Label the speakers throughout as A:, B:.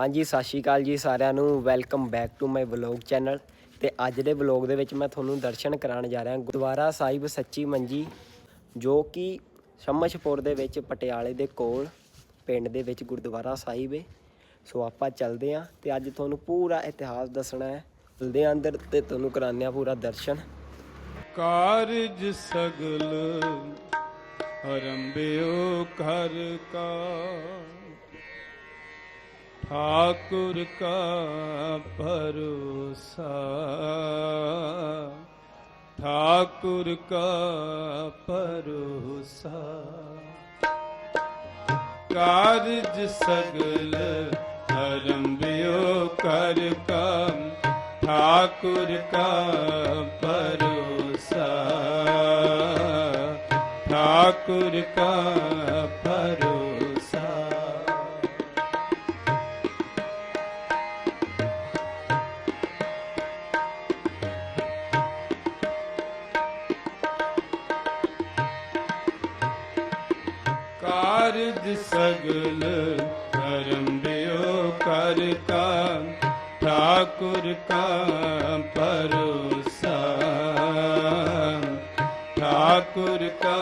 A: ਹਾਂਜੀ, ਸਤਿ ਸ਼੍ਰੀ ਅਕਾਲ ਜੀ ਸਾਰਿਆਂ ਨੂੰ। Welcome back to my vlog channel ਤੇ ਅੱਜ ਦੇ ਵਲੌਗ ਦੇ ਵਿੱਚ ਮੈਂ ਤੁਹਾਨੂੰ ਦਰਸ਼ਨ ਕਰਾਉਣ ਜਾ ਰਿਹਾ ਗੁਰਦੁਆਰਾ ਸਾਹਿਬ ਸੱਚੀ ਮੰਜੀ, ਜੋ ਕਿ ਸ਼ਮਸ਼ਪੁਰ ਦੇ ਵਿੱਚ ਪਟਿਆਲੇ ਦੇ ਕੋਲ ਪਿੰਡ ਦੇ ਵਿੱਚ ਗੁਰਦੁਆਰਾ ਸਾਹਿਬ ਹੈ ਸੋ ਆਪਾਂ ਚੱਲਦੇ ਆਂ ਤੇ ਅੱਜ ਤੁਹਾਨੂੰ ਪੂਰਾ ਇਤਿਹਾਸ ਦੱਸਣਾ ਹੈ। ਚਲਦੇ ਆਂ ਅੰਦਰ ਤੇ ਤੁਹਾਨੂੰ ਕਰਾਉਂਦੇ ਆਂ ਪੂਰਾ ਦਰਸ਼ਨ।
B: ਕਾਰਜ ਸਗਲ ਅਰੰਭਿਓ ਘਰ ਕਾ। ਠਾਕੁਰ ਕਾ ਭਰੋਸਾ। ਠਾਕੁਰ ਕਾ ਭਰੋਸਾ। ਕਾਰਜ ਸਗਲ ਅਰੰਭਿਓ ਕਰ ਕੰਮ। ਠਾਕੁਰ ਕਾ ਭਰੋਸਾ। ਠਾਕੁਰ ਕਾ ਸਗਲ ਕਰੰਬਿਓ ਕਰ ਕਾ ਠਾਕੁਰ ਕਾ ਭਰੋਸਾ। ਠਾਕੁਰ ਕਾ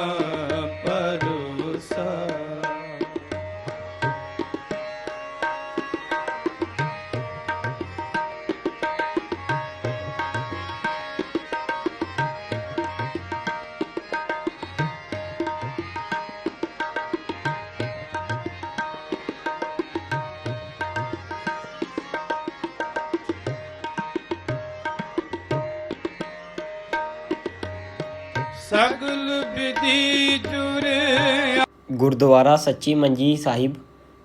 B: ਸਗਲ ਵਿਧੀ ਜੁਰੇ
A: ਗੁਰਦੁਆਰਾ ਸੱਚੀ ਮੰਜੀ ਸਾਹਿਬ,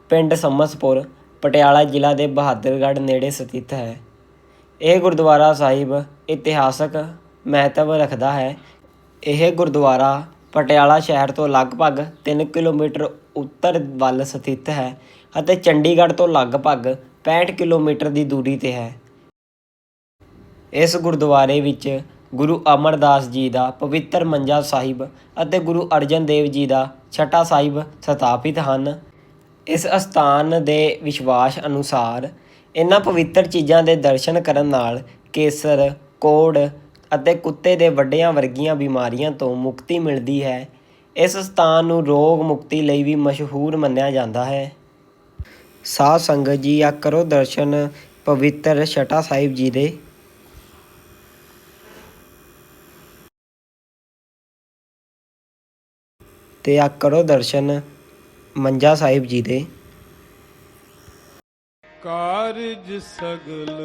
A: ਪਿੰਡ ਸੰਮਸਪੁਰ ਪਟਿਆਲਾ ਜ਼ਿਲ੍ਹਾ ਦੇ ਬਹਾਦਰਗੜ੍ਹ ਨੇੜੇ ਸਥਿਤ ਹੈ। ਇਹ ਗੁਰਦੁਆਰਾ ਸਾਹਿਬ ਇਤਿਹਾਸਕ ਮਹੱਤਵ ਰੱਖਦਾ ਹੈ। ਇਹ ਗੁਰਦੁਆਰਾ ਪਟਿਆਲਾ ਸ਼ਹਿਰ ਤੋਂ ਲਗਭਗ 3 ਕਿਲੋਮੀਟਰ ਉੱਤਰ ਵੱਲ ਸਥਿਤ ਹੈ ਅਤੇ ਚੰਡੀਗੜ੍ਹ ਤੋਂ ਲਗਭਗ 65 ਕਿਲੋਮੀਟਰ ਦੀ ਦੂਰੀ ਤੇ ਹੈ। ਇਸ ਗੁਰਦੁਆਰੇ ਵਿੱਚ ਗੁਰੂ ਅਮਰਦਾਸ ਜੀ ਦਾ ਪਵਿੱਤਰ ਮੰਜਾ ਸਾਹਿਬ ਅਤੇ ਗੁਰੂ ਅਰਜਨ ਦੇਵ ਜੀ ਦਾ ਛਟਾ ਸਾਹਿਬ ਸਥਾਪਿਤ ਹਨ। ਇਸ ਅਸਥਾਨ ਦੇ ਵਿਸ਼ਵਾਸ ਅਨੁਸਾਰ ਇਹਨਾਂ ਪਵਿੱਤਰ ਚੀਜ਼ਾਂ ਦੇ ਦਰਸ਼ਨ ਕਰਨ ਨਾਲ ਕੇਸਰ, ਕੋੜ ਅਤੇ ਕੁੱਤੇ ਦੇ ਵੱਡਿਆਂ ਵਰਗੀਆਂ ਬਿਮਾਰੀਆਂ ਤੋਂ ਮੁਕਤੀ ਮਿਲਦੀ ਹੈ। ਇਸ ਸਥਾਨ ਨੂੰ ਰੋਗ ਮੁਕਤੀ ਲਈ ਵੀ ਮਸ਼ਹੂਰ ਮੰਨਿਆ ਜਾਂਦਾ ਹੈ। ਸਾਧ ਸੰਗਤ ਜੀ ਆ ਕਰੋ ਦਰਸ਼ਨ ਪਵਿੱਤਰ ਛਟਾ ਸਾਹਿਬ ਜੀ ਦੇ। ਅਤੇ ਆ ਕਰੋ ਦਰਸ਼ਨ ਮੰਜਾ ਸਾਹਿਬ ਜੀ ਦੇ।
B: ਕਾਰਜ ਸਗਲ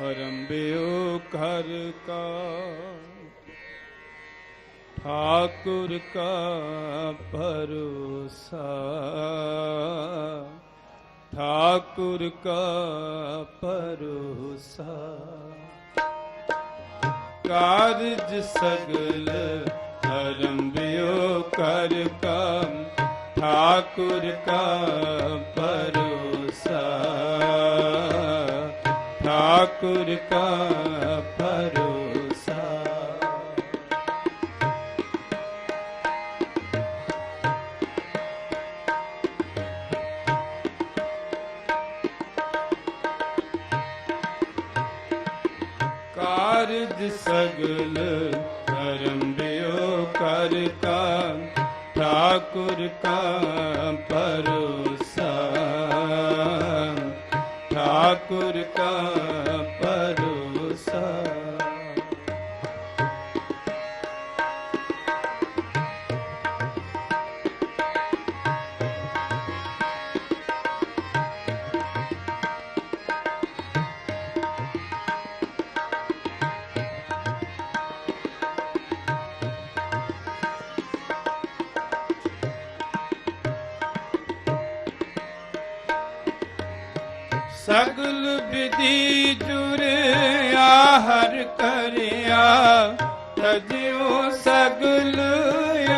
B: ਅਰੰਭਿਓ ਘਰ ਕਾ। ਠਾਕੁਰ ਕਾ ਭਰੋਸਾ। ਠਾਕੁਰ ਕਾ ਭਰੋਸਾ। ਕਾਰਜ ਸਗਲ ਅਰੰਭਿਓ ਕਰ ਕੰਮ ਠਾਕੁਰ ਕਾ ਭਰੋਸਾ ਠਾਕੁਰ ਕਾ ਭਰੋਸਾ ਕਾਰਜ ਸਗਲ ਕਰੰਬਿਓ ਕਰ ਕਾ ਠਾਕੁਰ ਕਾ ਭਰੋਸਾ ਠਾਕੁਰ ਕਾ ਸਗਲ ਵਿਧੀ ਚੁਰਿਆ, ਹਰ ਕਰਿਆ। ਤਜਿਓ ਸਗਲ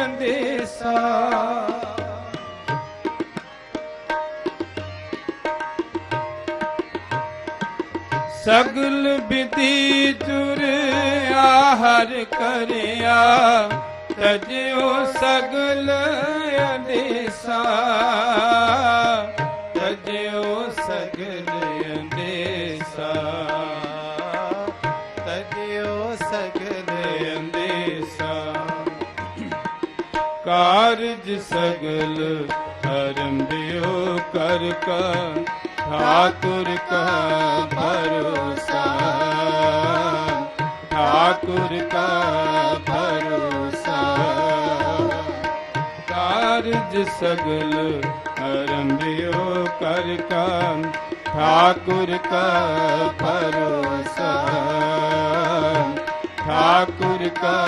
B: ਅੰਦੇਸਾ। ਸਗਲ ਵਿਧੀ ਚੁਰਿਆ, ਹਰ ਕਰਿਆ। ਤਜਿਓ ਸਗਲ ਅੰਦੇਸਾ। ਕਾਰਜ ਸਗਲ ਅਰੰਭਿਓ ਕਰ ਕਾ। ਠਾਕੁਰ ਕਾ ਭਰੋਸਾ। ਠਾਕੁਰ ਕਾ ਭਰੋਸਾ। ਕਾਰਜ ਸਗਲ ਅਰੰਭਿਓ ਕਰ ਕਾ। ਠਾਕੁਰ ਕਾ ਭਰੋਸਾ। ਠਾਕੁਰ ਕਾ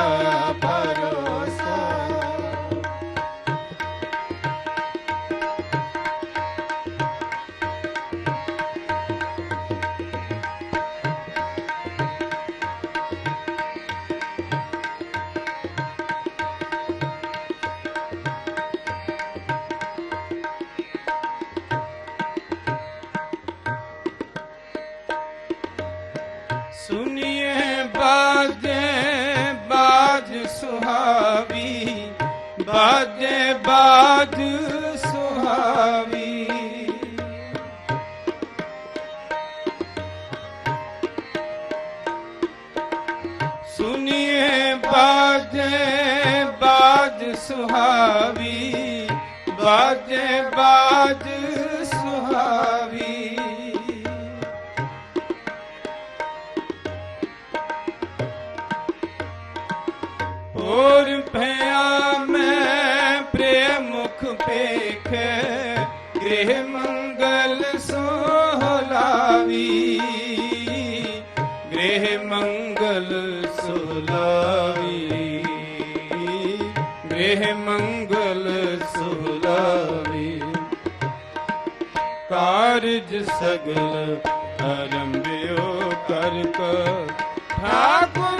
B: ਸੁਣੀਏ ਬਾਜੇ ਬਾਜ ਸੁਹਾਵੀ ਬਾਜੇ ਬਾਜ ਸੁਹਾਵੀ। ਸੁਣੀਏ ਬਾਜੇ ਬਾਜ ਸੁਹਾਵੀ ਬਾਜੇ ਬਾਜ ਸੁਹਾਵੀ। ਗ੍ਰਹਿ ਮੰਗਲ ਸੋਹਲਾਵੀ ਗ੍ਰਹਿ ਮੰਗਲ ਸੋਹਲਾਵੀ ਗ੍ਰਹਿ ਮੰਗਲ ਸੋਹਲਾਵੀ ਕਾਰਜ ਸਗਲ ਅਰੰਭਿਓ ਕਰ ਕ ਠਾਕੁਰ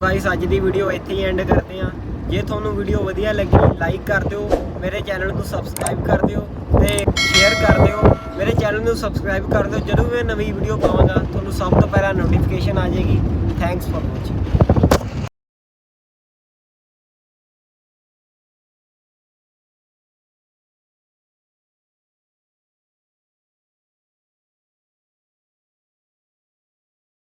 A: ਗਾਇਸ ਅੱਜ ਦੀ ਵੀਡੀਓ ਇੱਥੇ ਹੀ ਐਂਡ ਕਰਦੇ ਹਾਂ। ਜੇ ਤੁਹਾਨੂੰ ਵੀਡੀਓ ਵਧੀਆ ਲੱਗੀ ਲਾਈਕ ਕਰ ਦਿਓ। ਮੇਰੇ ਚੈਨਲ ਨੂੰ ਸਬਸਕ੍ਰਾਈਬ ਕਰ ਦਿਓ ਤੇ ਸ਼ੇਅਰ ਕਰ ਦਿਓ। ਮੇਰੇ ਚੈਨਲ ਨੂੰ ਸਬਸਕ੍ਰਾਈਬ ਕਰ ਦਿਓ। ਜਦੋਂ ਵੀ ਮੈਂ ਨਵੀਂ ਵੀਡੀਓ ਪਾਵਾਂਗਾ, ਤੁਹਾਨੂੰ ਸਭ ਤੋਂ ਪਹਿਲਾਂ ਨੋਟੀਫਿਕੇਸ਼ਨ ਆ ਜਾਏਗੀ। Thanks for watching